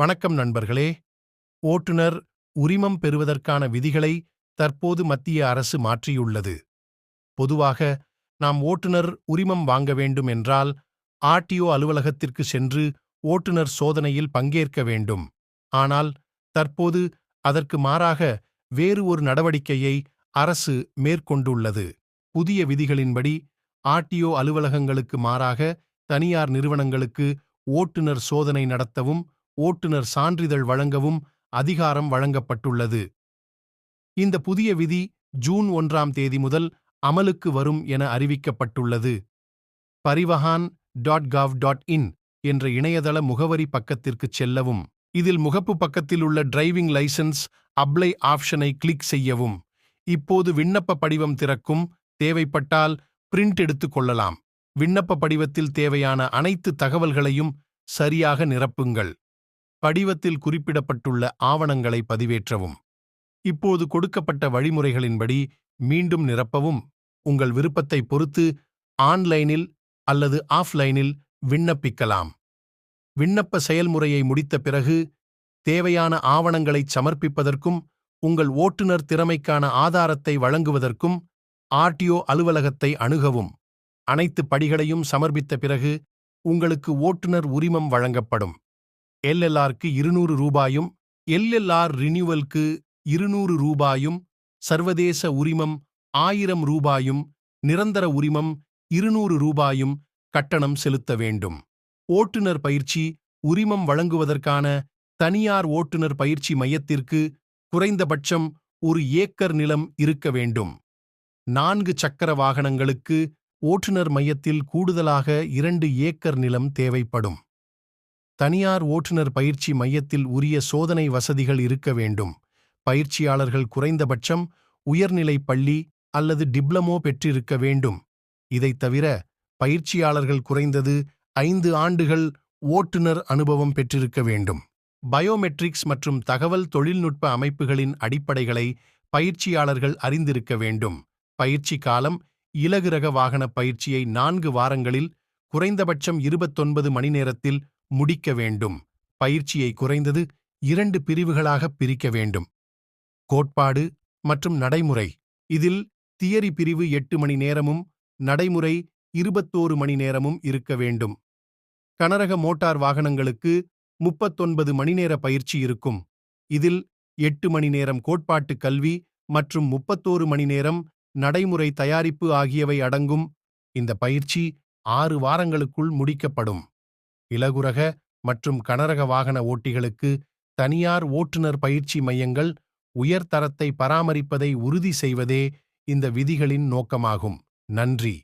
வணக்கம் நண்பர்களே. ஓட்டுநர் உரிமம் பெறுவதற்கான விதிகளை தற்போது மத்திய அரசு மாற்றியுள்ளது. பொதுவாக நாம் ஓட்டுநர் உரிமம் வாங்க வேண்டும் என்றால் ஆர்டிஓ அலுவலகத்திற்கு சென்று ஓட்டுநர் சோதனையில் பங்கேற்க வேண்டும். ஆனால் தற்போது அதற்கு மாறாக வேறு ஒரு நடவடிக்கையை அரசு மேற்கொண்டுள்ளது. புதிய விதிகளின்படி ஆர்டிஓ அலுவலகங்களுக்கு மாறாக தனியார் நிறுவனங்களுக்கு ஓட்டுநர் சோதனை நடத்தவும் ஓட்டுநர் சான்றிதழ் வழங்கவும் அதிகாரம் வழங்கப்பட்டுள்ளது. இந்த புதிய விதி ஜூன் ஒன்றாம் தேதி முதல் அமலுக்கு வரும் என அறிவிக்கப்பட்டுள்ளது. Parivahan dot gov dot in என்ற இணையதள முகவரி பக்கத்திற்குச் செல்லவும் இதில் முகப்பு பக்கத்தில் உள்ள டிரைவிங் லைசன்ஸ் அப்ளை ஆப்ஷனை கிளிக் செய்யவும் இப்போது விண்ணப்ப படிவம் திறக்கும் தேவைப்பட்டால் பிரிண்ட் எடுத்துக் கொள்ளலாம். விண்ணப்ப படிவத்தில் தேவையான அனைத்து தகவல்களையும் சரியாக நிரப்புங்கள். படிவத்தில் குறிப்பிடப்பட்டுள்ள ஆவணங்களை பதிவேற்றவும். இப்போது கொடுக்கப்பட்ட வழிமுறைகளின்படி மீண்டும் நிரப்பவும் உங்கள் விருப்பத்தை பொறுத்து ஆன்லைனில் அல்லது ஆஃப்லைனில் விண்ணப்பிக்கலாம். விண்ணப்ப செயல்முறையை முடித்த பிறகு தேவையான ஆவணங்களைச் சமர்ப்பிப்பதற்கும் உங்கள் ஓட்டுநர் திறமைக்கான ஆதாரத்தை வழங்குவதற்கும் ஆர்டிஓ அலுவலகத்தை அணுகவும். அனைத்து படிகளையும் சமர்ப்பித்த பிறகு உங்களுக்கு ஓட்டுநர் உரிமம் வழங்கப்படும். எல்எல்ஆருக்கு இருநூறு ரூபாயும் எல்எல்ஆர் ரினியூவல்க்கு இருநூறு ரூபாயும் சர்வதேச உரிமம் ஆயிரம் ரூபாயும் நிரந்தர உரிமம் இருநூறு ரூபாயும் கட்டணம் செலுத்த வேண்டும். ஓட்டுநர் பயிற்சி உரிமம் வழங்குவதற்கான தனியார் ஓட்டுநர் பயிற்சி மையத்திற்கு குறைந்தபட்சம் ஒரு ஏக்கர் நிலம் இருக்க வேண்டும். நான்கு சக்கர வாகனங்களுக்கு ஓட்டுநர் மையத்தில் கூடுதலாக இரண்டு ஏக்கர் நிலம் தேவைப்படும். தனியார் ஓட்டுநர் பயிற்சி மையத்தில் உரிய சோதனை வசதிகள் இருக்க வேண்டும். பயிற்சியாளர்கள் குறைந்தபட்சம் உயர்நிலை பள்ளி அல்லது டிப்ளமோ பெற்றிருக்க வேண்டும். இதைத் தவிர பயிற்சியாளர்கள் குறைந்தது ஐந்து ஆண்டுகள் ஓட்டுநர் அனுபவம் பெற்றிருக்க வேண்டும். பயோமெட்ரிக்ஸ் மற்றும் தகவல் தொழில்நுட்ப அமைப்புகளின் அடிப்படைகளை பயிற்சியாளர்கள் அறிந்திருக்க வேண்டும். பயிற்சி காலம் இலகுரக வாகன பயிற்சியை நான்கு வாரங்களில் குறைந்தபட்சம் இருபத்தொன்பது மணி நேரத்தில் முடிக்க வேண்டும். பயிற்சியை குறைந்தது இரண்டு பிரிவுகளாக பிரிக்க வேண்டும். கோட்பாடு மற்றும் நடைமுறை. இதில் தியரி பிரிவு எட்டு மணி நேரமும் நடைமுறை இருபத்தோரு மணி நேரமும் இருக்க வேண்டும். கனரக மோட்டார் வாகனங்களுக்கு முப்பத்தொன்பது மணி நேர பயிற்சி இருக்கும். இதில் எட்டு மணி நேரம் கோட்பாட்டு கல்வி மற்றும் முப்பத்தோரு மணி நேரம் நடைமுறை தயாரிப்பு ஆகியவை அடங்கும். இந்த பயிற்சி ஆறு வாரங்களுக்குள் முடிக்கப்படும். இலகுரக மற்றும் கனரக வாகன ஓட்டிகளுக்கு தனியார் ஓட்டுநர் பயிற்சி மையங்கள் உயர்தரத்தை பராமரிப்பதை உறுதி செய்வதே இந்த விதிகளின் நோக்கமாகும். நன்றி.